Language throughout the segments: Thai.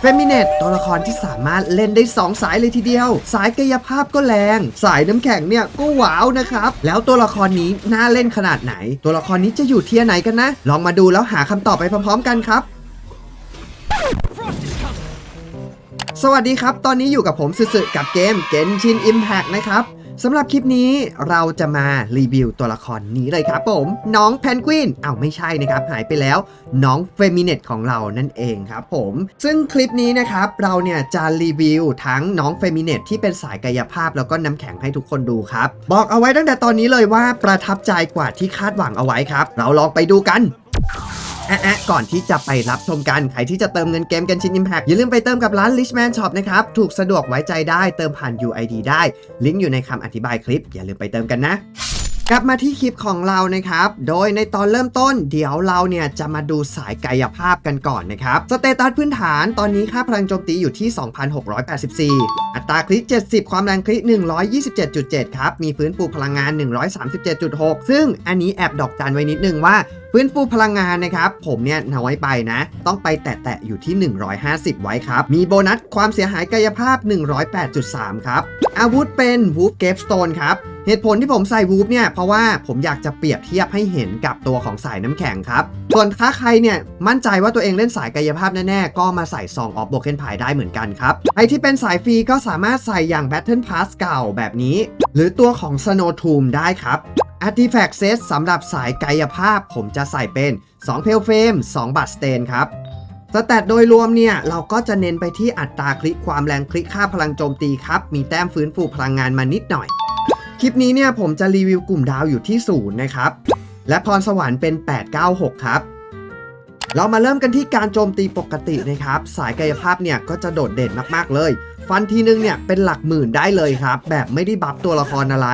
เฟมิเนตตัวละครที่สามารถเล่นได้ 2 สายเลยทีเดียว สายกายภาพก็แรง สายน้ำแข็งเนี่ยก็ว้าวนะครับ แล้วตัวละครนี้น่าเล่นขนาดไหน ตัวละครนี้จะอยู่เทียไหนกันนะ ลองมาดูแล้วหาคำตอบไปพร้อมๆกันครับสวัสดีครับ ตอนนี้อยู่กับผมสึๆกับเกม Genshin Impact นะครับ สำหรับคลิปนี้เราจะมารีวิวตัวละครนี้เลยครับผม น้องแพนกวินอ้าวไม่ใช่นะครับ หายไปแล้วน้องเฟมิเนตของเรานั่นเองครับผม ซึ่งคลิปนี้นะครับเราเนี่ยจะรีวิวทั้งน้องเฟมิเนตที่เป็นสายกายภาพแล้วก็น้ำแข็งให้ทุกคนดูครับ บอกเอาไว้ตั้งแต่ตอนนี้เลยว่าประทับใจกว่าที่คาดหวังเอาไว้ครับ เราลองไปดูกัน แอะแอะก่อนที่จะไปรับชมกัน ใครที่จะเติมเงินเกมกันชิน Impact อย่าลืมไปเติมกับร้าน Richman Shop นะครับ ถูกสะดวกไว้ใจได้เติมผ่าน UID ได้ ลิงก์อยู่ในคำอธิบายคลิป อย่าลืมไปเติมกันนะกลับมาที่คลิปของเรานะครับ โดยในตอนเริ่มต้น เดี๋ยวเราเนี่ยจะมาดูสายกายภาพกันก่อนนะครับ สเตตัสพื้นฐานตอนนี้ค่าพลังโจมตีอยู่ที่ 2,684 อัตราคลิก 70 ความแรงคลิก 127.7 ครับ มีฟื้นฟูพลังงาน 137.6 ซึ่งอันนี้แอบดอกจันไว้นิดนึงว่า ฟื้นฟูพลังงานนะครับผมเนี่ยน้อยไปนะ ต้องไปแตะๆอยู่ที่ 150 ไว้ครับ มีโบนัสความเสียหายกายภาพ 108.3 ครับ อาวุธเป็นวูฟเกฟสโตนครับ เหตุผลที่ผมใส่วูฟเนี่ยเพราะว่าผมอยากจะเปรียบเทียบให้เห็นกับตัวของสายน้ำแข็งครับ ส่วนถ้าใครเนี่ยมั่นใจว่าตัวเองเล่นสายกายภาพแน่ๆ ก็มาใส่ซองออฟโบเกนพายได้เหมือนกันครับใครที่เป็นสายฟรีก็สามารถใส่อย่าง Battle Pass เก่าแบบนี้ หรือตัวของ Snow Tomb ได้ครับ Artifact Set สำหรับสายกายภาพผมจะใส่เป็น2 p a l e Frame 2บัตสเตนครับสแตทโดยรวมเนี่ย เราก็จะเน้นไปที่อัตราคลิกความแรงคลิกค่าพลังโจมตีครับ มีแต้มฟื้นฟูพลังงานมานิดหน่อย คลิปนี้เนี่ยผมจะรีวิวกลุ่มดาวอยู่ที่ศูนย์นะครับ และพรสวรรค์เป็น 896 ครับ เรามาเริ่มกันที่การโจมตีปกตินะครับ สายกายภาพเนี่ยก็จะโดดเด่นมากๆเลย ฟันทีนึงเนี่ยเป็นหลักหมื่นได้เลยครับ แบบไม่ได้บัฟตัวละครอะไร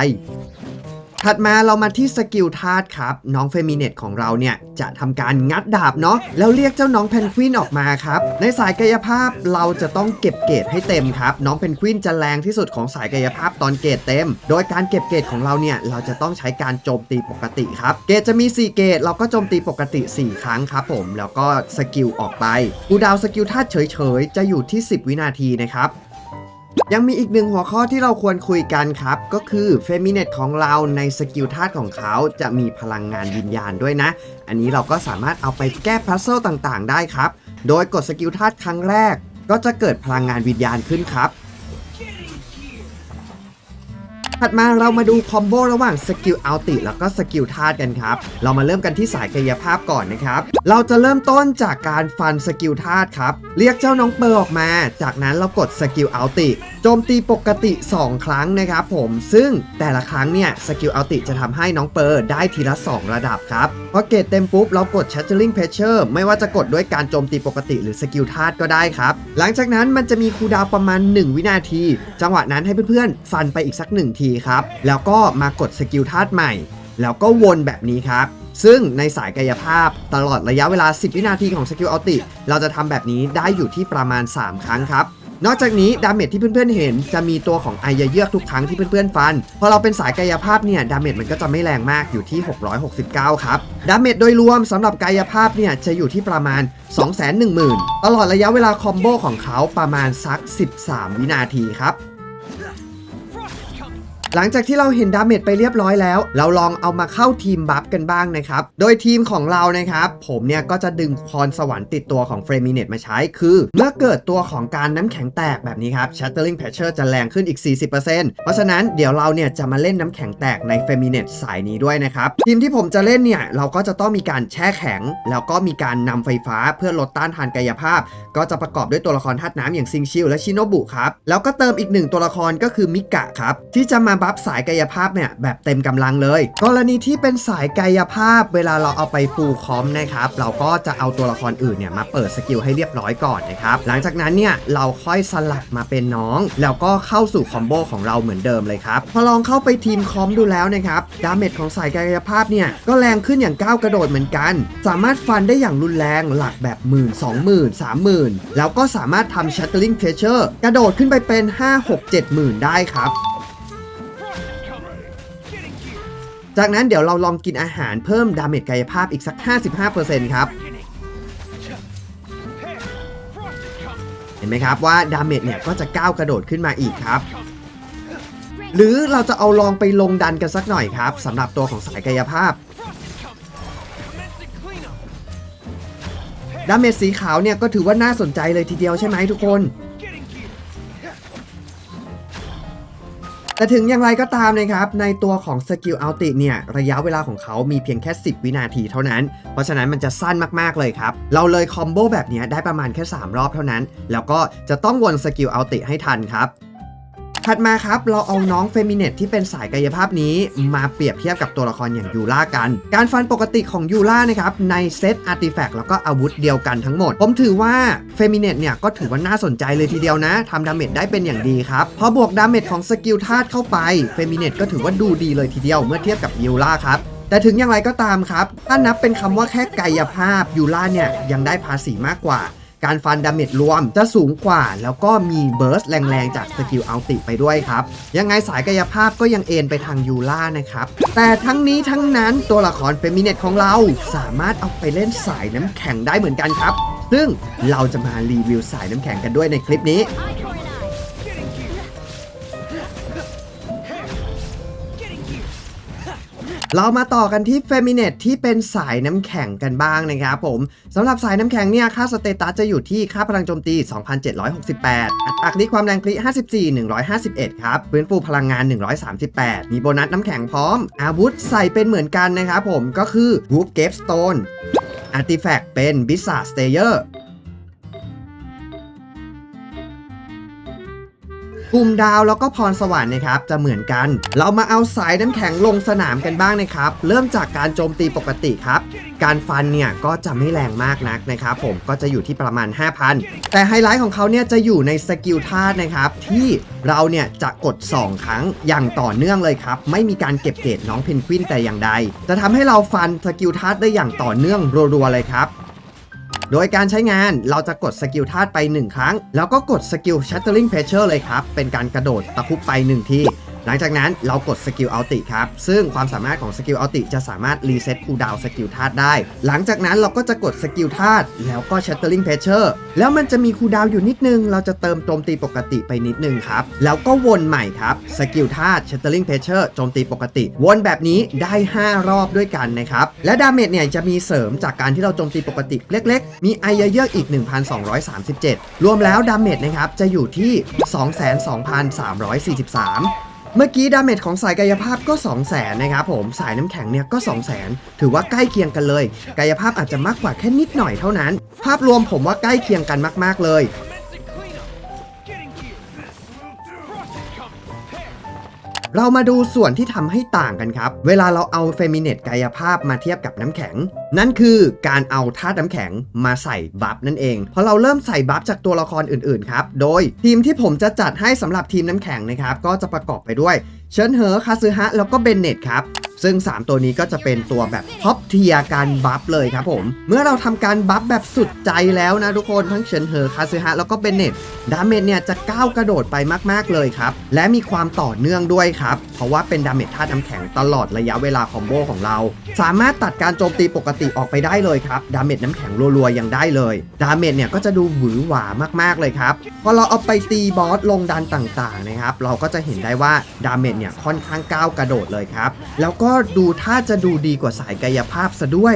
ถัดมาเรามาที่สกิลธาตุครับ น้องเฟมิเนตของเราเนี่ยจะทำการงัดดาบเนาะแล้วเรียกเจ้าน้องเพนกวินออกมาครับ ในสายกายภาพเราจะต้องเก็บเกรดให้เต็มครับ น้องเพนกวินจะแรงที่สุดของสายกายภาพตอนเกรดเต็ม โดยการเก็บเกรดของเราเนี่ยเราจะต้องใช้การโจมตีปกติครับ เกรดจะมี 4 เกรดเราก็โจมตีปกติ 4 ครั้งครับผมแล้วก็สกิลออกไปกูดาวสกิลธาตุเฉยๆจะอยู่ที่ 10 วินาทีนะครับ ยังมีอีกหนึ่งหัวข้อที่เราควรคุยกันครับ ก็คือเฟมิเนตของเราในสกิลธาตุของเขาจะมีพลังงานวิญญาณด้วยนะ อันนี้เราก็สามารถเอาไปแก้พัซเซิลต่างๆ ได้ครับ โดยกดสกิลธาตุครั้งแรก ก็จะเกิดพลังงานวิญญาณขึ้นครับ ถัดมาเรามาดูคอมโบระหว่างสกิลอัลติแล้วก็สกิลธาตุกันครับ เรามาเริ่มกันที่สายกายภาพก่อนนะครับ เราจะเริ่มต้นจากการฟันสกิลธาตุครับ เรียกเจ้าน้องเปอร์ออกมา จากนั้นเรากดสกิลอัลติ จมตีปกติ 2 ครั้งนะครับผมซึ่งแต่ละครั้งเนี่ยสกิลอัลติจะทำให้น้องเปอร์ได้ทีละ 2 ระดับครับพอเกรดเต็มปุ๊บเรากด Shattering Pressure ไม่ว่าจะกดด้วยการโจมตีปกติหรือสกิลธาตุก็ได้ครับ หลังจากนั้นมันจะมีคูดาวประมาณ 1 วินาที จังหวะนั้นให้เพื่อนๆ ฟันไปอีกสัก 1 ทีครับ แล้วก็มากดสกิลธาตุใหม่ แล้วก็วนแบบนี้ครับซึ่งในสายกายภาพตลอดระยะเวลา 10 วินาทีของสกิลอัลติ เราจะทำแบบนี้ได้อยู่ที่ประมาณ 3 ครั้งครับ นอกจากนี้ดาเมจที่เพื่อนๆเห็น จะมีตัวของไอเยือกทุกครั้งที่เพื่อนๆฟัน พอเราเป็นสายกายภาพเนี่ยดาเมจมันก็จะไม่แรงมากอยู่ที่ 669 ครับ ดาเมจโดยรวมสำหรับกายภาพเนี่ยจะอยู่ที่ประมาณ 210,000 ตลอดระยะเวลาคอมโบของเขาประมาณสัก 13 วินาทีครับ หลังจากที่เราเห็นดาเมจไปเรียบร้อยแล้ว เราลองเอามาเข้าทีมบัฟกันบ้างนะครับ โดยทีมของเรานะครับ ผมเนี่ยก็จะดึงพรสวรรค์ติดตัวของเฟรมิเนตมาใช้คือ เมื่อเกิดตัวของการน้ำแข็งแตกแบบนี้ครับ Shattering Pressure จะแรงขึ้นอีก 40%เพราะฉะนั้นเดี๋ยวเราเนี่ยจะมาเล่นน้ำแข็งแตกในเฟรมิเนตสายนี้ด้วยนะครับ ทีมที่ผมจะเล่นเนี่ยเราก็จะต้องมีการแช่แข็ง แล้วก็มีการนำไฟฟ้าเพื่อลดต้านทานกายภาพ ก็จะประกอบด้วยตัวละครธาตุน้ำอย่างซิงชิลและชิโนบุครับแล้วก็เติมอีกหนึ่งตัวละครก็คือมิกะครับที่จะมาบัฟสายกายภาพเนี่ยแบบเต็มกำลังเลย กรณีที่เป็นสายกายภาพเวลาเราเอาไปฟูลคอมนะครับเราก็จะเอาตัวละครอื่นเนี่ยมาเปิดสกิลให้เรียบร้อยก่อนนะครับหลังจากนั้นเนี่ยเราค่อยสลับมาเป็นน้อง แล้วก็เข้าสู่คอมโบของเราเหมือนเดิมเลยครับพอลองเข้าไปทีมคอมดูแล้วนะครับดาเมจของสายกายภาพเนี่ยก็แรงขึ้นอย่างก้าวกระโดดเหมือนกัน สามารถฟันได้อย่างรุนแรงหลักแบบหมื่นสองหมื่นสามหมื่นแล้วก็สามารถทำ Shattering Pressure กระโดดขึ้นไปเป็น 5 6 7หมื่นได้ครับ จากนั้นเดี๋ยวเราลองกินอาหารเพิ่มดาเมจกายภาพอีกสัก 55%ครับ เห็นไหมครับว่าดาเมจเนี่ยก็จะก้าวกระโดดขึ้นมาอีกครับ หรือเราจะเอาลองไปลงดันกันสักหน่อยครับสำหรับตัวของสายกายภาพดาเมจสีขาวเนี่ยก็ถือว่าน่าสนใจเลยทีเดียวใช่ไหมทุกคน แต่ถึงอย่างไรก็ตามนะครับ ในตัวของสกิลอัลติเนี่ย ระยะเวลาของเขามีเพียงแค่ 10 วินาทีเท่านั้น เพราะฉะนั้นมันจะสั้นมาก ๆ เลยครับ เราเลยคอมโบแบบนี้ได้ประมาณแค่ 3 รอบเท่านั้น แล้วก็จะต้องวนสกิลอัลติให้ทันครับ ถัดมาครับเราเอาน้องเฟมิเนตที่เป็นสายกายภาพนี้มาเปรียบเทียบกับตัวละครอย่างยูล่ากัน การฟันปกติของยูล่านะครับในเซตอาร์ติแฟกต์แล้วก็อาวุธเดียวกันทั้งหมด ผมถือว่าเฟมิเนตเนี่ยก็ถือว่าน่าสนใจเลยทีเดียวนะทำดาเมจได้เป็นอย่างดีครับพอบวกดาเมจของสกิลธาตุเข้าไปเฟมิเนตก็ถือว่าดูดีเลยทีเดียวเมื่อเทียบกับยูล่าครับแต่ถึงอย่างไรก็ตามครับ ถ้านับเป็นคำว่าแค่กายภาพยูล่าเนี่ยยังได้ภาษีมากกว่า การฟันดาเมจรวมจะสูงกว่า แล้วก็มีเบิร์สแรงๆ จากสกิลอัลติไปด้วยครับ ยังไงสายกายภาพก็ยังเอ็นไปทางยูล่านะครับ แต่ทั้งนี้ทั้งนั้นตัวละครเฟมิเนตของเราสามารถเอาไปเล่นสายน้ำแข็งได้เหมือนกันครับ ซึ่งเราจะมารีวิวสายน้ำแข็งกันด้วยในคลิปนี้ เรามาต่อกันที่เฟมิเนตที่เป็นสายน้ำแข็งกันบ้างนะครับผมสำหรับสายน้ำแข็งเนี่ยค่าสเตตัสจะอยู่ที่ค่าพลังโจมตี 2,768 อัตราคลิกความแรงคลิ54 151 ครับฟื้นฟูพลังงาน 138 มีโบนัสน้ำแข็งพร้อม อาวุธใส่เป็นเหมือนกันนะครับผมก็คือ Whoop g a p Stone อาร์ติแฟกต์เป็น b i z z a r d Stayer กลุ่มดาวแล้วก็พรสวรรค์นะครับจะเหมือนกัน เรามาเอาสายน้ำแข็งลงสนามกันบ้างนะครับ เริ่มจากการโจมตีปกติครับ การฟันเนี่ยก็จะไม่แรงมากนักนะครับผมก็จะอยู่ที่ประมาณ 5,000 แต่ไฮไลท์ของเขาเนี่ยจะอยู่ในสกิลธาตุนะครับ ที่เราเนี่ยจะกด 2 ครั้งอย่างต่อเนื่องเลยครับ ไม่มีการเก็บเกรดน้องเพนกวินแต่อย่างใด จะทำให้เราฟันสกิลธาตุได้อย่างต่อเนื่องรัวๆเลยครับ โดยการใช้งานเราจะกดสกิลธาตุไป 1 ครั้ง แล้วก็กดสกิล Shattering Pressure เลยครับ เป็นการกระโดดตะคุบไป 1 ที หลังจากนั้นเรากดสกิลอัลติครับ ซึ่งความสามารถของสกิลอัลติจะสามารถรีเซ็ตคูลดาวสกิลธาตุได้ หลังจากนั้นเราก็จะกดสกิลธาตุแล้วก็ Shattering Pressure แล้วมันจะมีคูลดาวอยู่นิดนึง เราจะเติมโจมตีปกติไปนิดนึงครับ แล้วก็วนใหม่ครับสกิลธาตุ Shattering Pressure โจมตีปกติ วนแบบนี้ได้ 5 รอบด้วยกันนะครับ และดาเมจเนี่ยจะมีเสริมจากการที่เราโจมตีปกติเล็ก ๆ มีไอเยอะๆอีก 1,237 รวมแล้วดาเมจนะครับจะอยู่ที่ 22,343 เมื่อกี้ดาเมจของสายกายภาพก็ 2 0 0แสนนะครับผมสายน้ำแข็งเนี่ยก็ 2 0 0แสนถือว่าใกล้เคียงกันเลย กายภาพอาจจะมากกว่าแค่นิดหน่อยเท่านั้น ภาพรวมผมว่าใกล้เคียงกันมาก ๆ เลย เรามาดูส่วนที่ทำให้ต่างกันครับ เวลาเราเอาเฟมิเนตกายภาพมาเทียบกับน้ำแข็ง นั่นคือการเอาธาตุน้ำแข็งมาใส่บัฟนั่นเองพอเราเริ่มใส่บัฟจากตัวละครอื่นๆครับโดยทีมที่ผมจะจัดให้สำหรับทีมน้ำแข็งนะครับก็จะประกอบไปด้วยเชิญเหอคาซึฮะแล้วก็เบนเนตครับ ซึ่ง 3 ตัวนี้ก็จะเป็นตัวแบบท็อปเทียการบัฟเลยครับผม เมื่อเราทำการบัฟแบบสุดใจแล้วนะทุกคนทั้งเฉินเหอคาซึฮะแล้วก็เบนเนตดาเมจเนี่ยจะก้าวกระโดดไปมาก ๆ เลยครับ และมีความต่อเนื่องด้วยครับ เพราะว่าเป็นดาเมจธาตุน้ำแข็งตลอดระยะเวลาคอมโบของเรา สามารถตัดการโจมตีปกติออกไปได้เลยครับดาเมจน้ำแข็งรัวๆยังได้เลยดาเมจเนี่ยก็จะดูหวือหวามากๆเลยครับพอเราเอาไปตีบอสลงดันต่างๆนะครับเราก็จะเห็นได้ว่าดาเมจเนี่ยค่อนข้างก้าวกระโดดเลยครับแล้วก็็ดูท่าจะดูดีกว่าสายกายภาพซะด้วย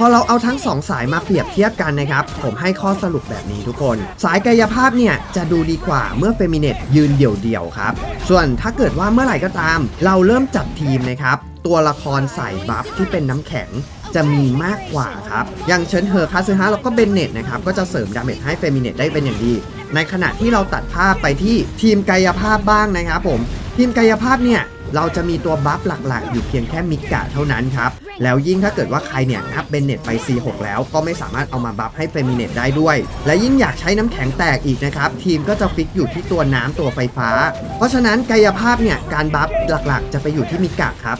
พอเราเอาทั้งสองสายมาเปรียบเทียบกันนะครับ ผมให้ข้อสรุปแบบนี้ทุกคน สายกายภาพเนี่ยจะดูดีกว่าเมื่อเฟมิเนตยืนเดี่ยวๆครับ ส่วนถ้าเกิดว่าเมื่อไหร่ก็ตาม เราเริ่มจัดทีมนะครับ ตัวละครสายบัฟที่เป็นน้ำแข็งจะมีมากกว่าครับ อย่างเชิญเฮอร์คาซึฮะแล้วก็เบนเนตนะครับ ก็จะเสริมดาเมจให้เฟมิเนตได้เป็นอย่างดี ในขณะที่เราตัดภาพไปที่ทีมกายภาพบ้างนะครับผม ทีมกายภาพเนี่ยเราจะมีตัวบัฟหลักๆ อยู่เพียงแค่มิกะเท่านั้นครับ แล้วยิ่งถ้าเกิดว่าใครเนี่ยอัพเบนเน็ตไป C6 แล้วก็ไม่สามารถเอามาบัฟให้เฟมิเนตได้ด้วย และยิ่งอยากใช้น้ำแข็งแตกอีกนะครับ ทีมก็จะฟิกอยู่ที่ตัวน้ำตัวไฟฟ้า เพราะฉะนั้นกายภาพเนี่ยการบัฟหลักๆ จะไปอยู่ที่มิกะครับ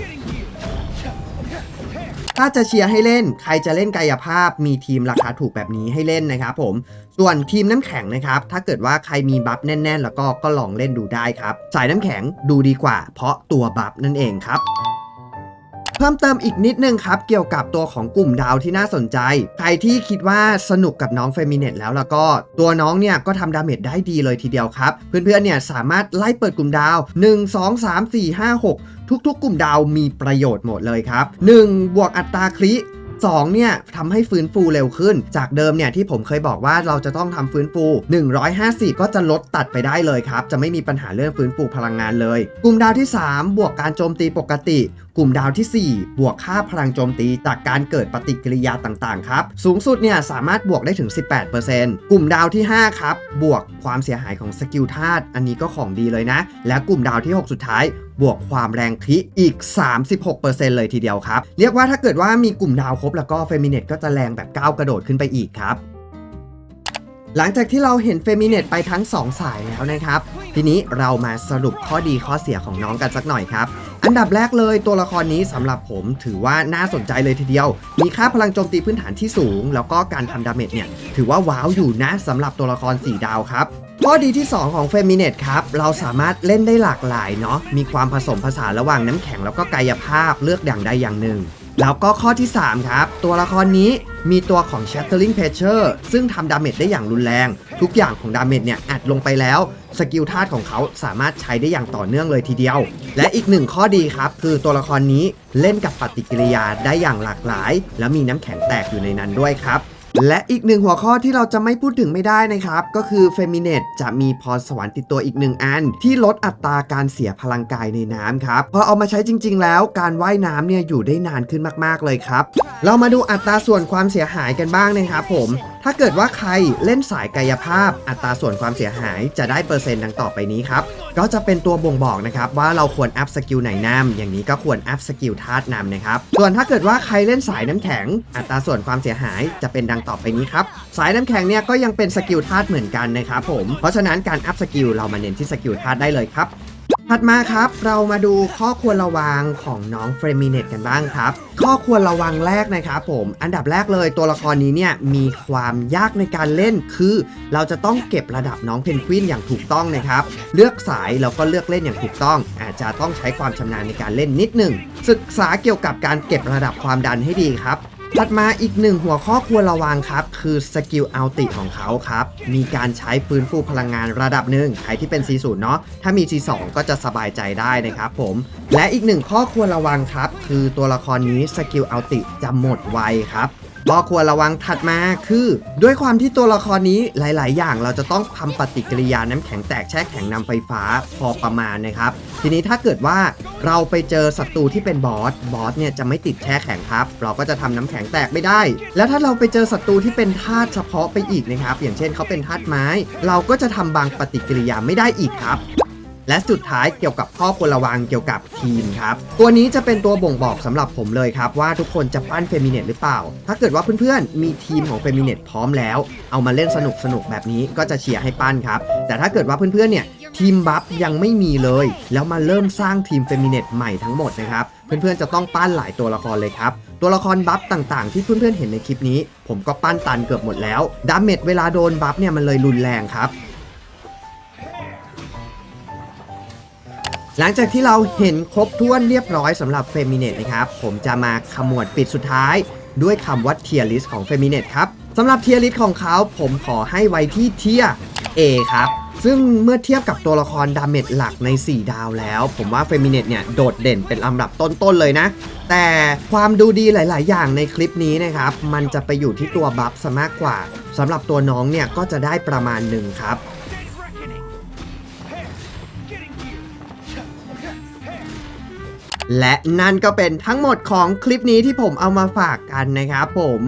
ถ้าจะเชียร์ให้เล่น ใครจะเล่นกายภาพมีทีมราคาถูกแบบนี้ให้เล่นนะครับผม ส่วนทีมน้ำแข็งนะครับ ถ้าเกิดว่าใครมีบัฟแน่น ๆ แล้วก็ก็ลองเล่นดูได้ครับ สายน้ำแข็งดูดีกว่า เพราะตัวบัฟนั่นเองครับ เพิ่มเติมอีกนิดนึงครับ เกี่ยวกับตัวของกลุ่มดาวที่น่าสนใจ ใครที่คิดว่าสนุกกับน้องเฟมิเนตแล้วแล้วก็ตัวน้องเนี่ยก็ทำดาเมจได้ดีเลยทีเดียวครับ เพื่อนๆเนี่ยสามารถไล่เปิดกลุ่มดาว 1 2 3 4 5 6 ทุกๆ กลุ่มดาวมีประโยชน์หมดเลยครับ1บวกอัตราคลิ 2เนี่ยทำให้ฟื้นฟูเร็วขึ้น จากเดิมเนี่ยที่ผมเคยบอกว่าเราจะต้องทำฟื้นฟู 150 ก็จะลดตัดไปได้เลยครับ จะไม่มีปัญหาเรื่องฟื้นฟูพลังงานเลย กลุ่มดาวที่ 3 บวกการโจมตีปกติ กลุ่มดาวทีสี่ 4 บวกค่าพลังโจมตีจากการเกิดปฏิกิริยาต่างๆครับ สูงสุดเนี่ยสามารถบวกได้ถึง 18%กลุ่มดาวที่ 5 ครับ บวกความเสียหายของสกิลธาตุอันนี้ก็ของดีเลยนะ และกลุ่มดาวที่ 6 สุดท้าย บวกความแรงคลิอีก 36%เลยทีเดียวครับ เรียกว่าถ้าเกิดว่ามีกลุ่มดาวครบแล้วก็เฟมิเนตก็จะแรงแบบก้าวกระโดดขึ้นไปอีกครับหลังจากที่เราเห็นเฟมิเนตไปทั้ง 2 สายแล้วนะครับ ทีนี้เรามาสรุปข้อดีข้อเสียของน้องกันสักหน่อยครับ อันดับแรกเลยตัวละครนี้สำหรับผมถือว่าน่าสนใจเลยทีเดียว มีค่าพลังโจมตีพื้นฐานที่สูง แล้วก็การทำดาเมจเนี่ย ถือว่าว้าวอยู่นะสำหรับตัวละคร 4 ดาวครับ ข้อดีที่ 2 ของเฟมิเนตครับ เราสามารถเล่นได้หลากหลายเนาะมีความผสมผสานระหว่างน้ำแข็งแล้วก็กายภาพเลือกอย่างใดอย่างหนึ่ง แล้วก็ข้อที่ 3 ครับ ตัวละครนี้มีตัวของ Shattering Pressure ซึ่งทำดาเมจได้อย่างรุนแรง ทุกอย่างของดาเมจเนี่ยอัดลงไปแล้ว สกิลธาตุของเขาสามารถใช้ได้อย่างต่อเนื่องเลยทีเดียว และอีกหนึ่งข้อดีครับ คือตัวละครนี้เล่นกับปฏิกิริยาได้อย่างหลากหลาย และมีน้ำแข็งแตกอยู่ในนั้นด้วยครับ และอีกหนึ่งหัวข้อที่เราจะไม่พูดถึงไม่ได้นะครับ ก็คือเฟมิเนตจะมีพรสวรรค์ติดตัวอีกหนึ่งอัน ที่ลดอัตราการเสียพลังกายในน้ำครับ พอเอามาใช้จริง ๆ แล้วการว่ายน้ำเนี่ยอยู่ได้นานขึ้นมากๆเลยครับ เรามาดูอัตราส่วนความเสียหายกันบ้างนะครับผม ถ้าเกิดว่าใครเล่นสายกายภาพ อัตราส่วนความเสียหายจะได้เปอร์เซ็นต์ดังต่อไปนี้ครับ ก็จะเป็นตัวบ่งบอกนะครับว่าเราควรอัพสกิลไหนนำอย่างนี้ก็ควรอัพสกิลธาตุนำนะครับ ส่วนถ้าเกิดว่าใครเล่นสายน้ำแข็ง อัตราส่วนความเสียหายจะเป็นดังต่อไปนี้ครับ สายน้ำแข็งเนี่ยก็ยังเป็นสกิลธาตุเหมือนกันนะครับผม เพราะฉะนั้นการอัพสกิลเรามาเน้นที่สกิลธาตุได้เลยครับ ถัดมาครับเรามาดูข้อควรระวังของน้องเฟรมิเนตกันบ้างครับ ข้อควรระวังแรกนะครับผมอันดับแรกเลยตัวละครนี้เนี่ยมีความยากในการเล่นคือ เราจะต้องเก็บระดับน้องเพนกวินอย่างถูกต้องนะครับ เลือกสายแล้วก็เลือกเล่นอย่างถูกต้อง อาจจะต้องใช้ความชำนาญในการเล่นนิดหนึ่งศึกษาเกี่ยวกับการเก็บระดับความดันให้ดีครับ ถัดมาอีกหนึ่งหัวข้อควรระวังครับ คือสกิลอัลติของเขาครับ มีการใช้ฟื้นฟูพลังงานระดับหนึ่งใครที่เป็น C0 เนาะถ้ามี C2 ก็จะสบายใจได้นะครับผม และอีกหนึ่งข้อควรระวังครับ คือตัวละครนี้สกิลอัลติจะหมดไวครับ ข้อควรระวังถัดมาคือ ด้วยความที่ตัวละครนี้หลาย ๆ อย่างเราจะต้องทำปฏิกิริยาน้ำแข็งแตกแช่แข็งนำไฟฟ้าพอประมาณนะครับ ทีนี้ถ้าเกิดว่าเราไปเจอศัตรูที่เป็นบอสบอสเนี่ยจะไม่ติดแช่แข็งครับ เราก็จะทำน้ำแข็งแตกไม่ได้ แล้วถ้าเราไปเจอศัตรูที่เป็นธาตุเฉพาะไปอีกนะครับ อย่างเช่นเขาเป็นธาตุไม้ เราก็จะทำบางปฏิกิริยาไม่ได้อีกครับ และสุดท้ายเกี่ยวกับข้อควรระวังเกี่ยวกับทีมครับ ตัวนี้จะเป็นตัวบ่งบอกสำหรับผมเลยครับ ว่าทุกคนจะปั้นเฟมิเนตหรือเปล่า ถ้าเกิดว่าเพื่อนๆ มีทีมของเฟมิเนตพร้อมแล้ว เอามาเล่นสนุกสนุกๆแบบนี้ก็จะเชียร์ให้ปั้นครับ แต่ถ้าเกิดว่าเพื่อนๆ เนี่ยทีมบัฟยังไม่มีเลย แล้วมาเริ่มสร้างทีมเฟมิเนตใหม่ทั้งหมดนะครับ เพื่อนๆ จะต้องปั้นหลายตัวละครเลยครับ ตัวละครบัฟต่างๆ ที่เพื่อนๆ เห็นในคลิปนี้ ผมก็ปั้นตันเกือบหมดแล้ว ดาเมจเวลาโดนบัฟเนี่ยมันเลยรุนแรงครับ หลังจากที่เราเห็นครบถ้วนเรียบร้อยสำหรับเฟมิเนตนะครับ ผมจะมาขมวดปิดสุดท้าย ด้วยคำว่าเทียริสของเฟมิเนตครับสำหรับเทียริสของเขาผมขอให้ไว้ที่เทีย A ครับ ซึ่งเมื่อเทียบกับตัวละครดาเมจหลักใน 4 ดาวแล้ว ผมว่าเฟมิเนตเนี่ยโดดเด่นเป็นลำดับต้นๆเลยนะ แต่ความดูดีหลาย ๆ อย่างในคลิปนี้นะครับ มันจะไปอยู่ที่ตัวบัฟซะมากกว่าสำหรับตัวน้องเนี่ยก็จะได้ประมาณหนึ่งครับ และนั่นก็เป็นทั้งหมดของคลิปนี้ที่ผมเอามาฝากกันนะครับผม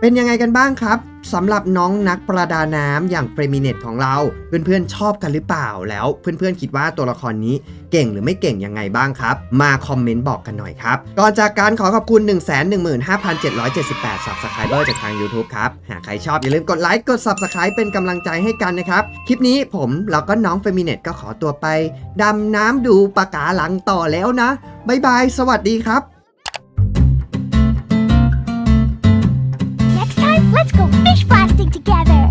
เป็นยังไงกันบ้างครับ สำหรับน้องนักประดาน้ำอย่างเฟรมิเนตของเรา เพื่อนๆชอบกันหรือเปล่าแล้ว เพื่อนๆคิดว่าตัวละครนี้เก่งหรือไม่เก่งยังไงบ้างครับ มาคอมเมนต์บอกกันหน่อยครับ ก่อนจากการขอขอบคุณ 1 1 5 7 7 8 Subscriber จากทาง YouTube ครับ หากใครชอบอย่าลืมกดไลค์กด Subscribe เป็นกำลังใจให้กันนะครับ คลิปนี้ผมแล้วก็น้องเฟมิเนตก็ขอตัวไปดำน้ำดูปะการังต่อแล้วนะบ๊ายบาย สวัสดีครับ plastic together.